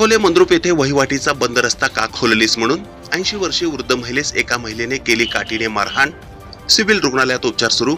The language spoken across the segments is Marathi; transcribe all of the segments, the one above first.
अकोले मंद्रुप येथे वहिवाटीचा बंद रस्ता का खोललीस म्हणून? ऐंशी वर्षीय वृद्ध महिलेस एका महिलेने केली काठीने मारहाण. सिव्हिल रुग्णालयात उपचार सुरू.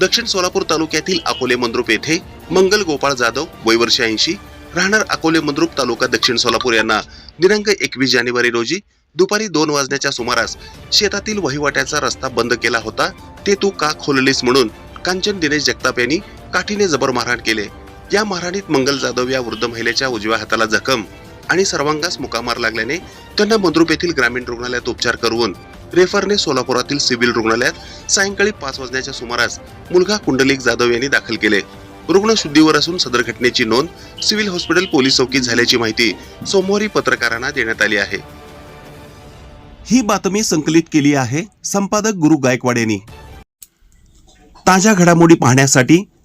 दक्षिण सोलापूर तालुक्यातील अकोले मंद्रुप येथे मंगल गोपाळ जाधव वय वर्ष ऐंशी राहणार अकोले मंद्रुप तालुका दक्षिण सोलापूर यांना दिनांक एकवीस जानेवारी रोजी दुपारी दोन वाजण्याच्या सुमारास शेतातील वहिवाट्याचा रस्ता बंद केला होता. ते तू का खोललीस म्हणून? कांचन दिनेश जगताप यांनी काठीने जबर मारहाण केले. या मारहाणीत मंगल जाधव या वृद्ध महिलेच्या उजव्या हाताला जखम आणि सर्वांगास मुकामार लागल्याने त्यांना मद्रुप येथील ग्रामीण रुग्णालयात उपचार करून रेफरने सोलापुरातील सिव्हिल रुग्णालयात सायंकाळी पाच वाजण्याच्या सुमारास मुलगा कुंडलिक जाधव यांनी दाखल केले. रुग्ण शुद्धीवर असून सदर घटनेची नोंद सिव्हिल हॉस्पिटल पोलीस चौकीत झाल्याची माहिती सोमवारी पत्रकारांना देण्यात आली आहे. ही बातमी संकलित केली आहे संपादक गुरु गायकवाड यांनी. ताज्या घडामोडी पाहण्यासाठी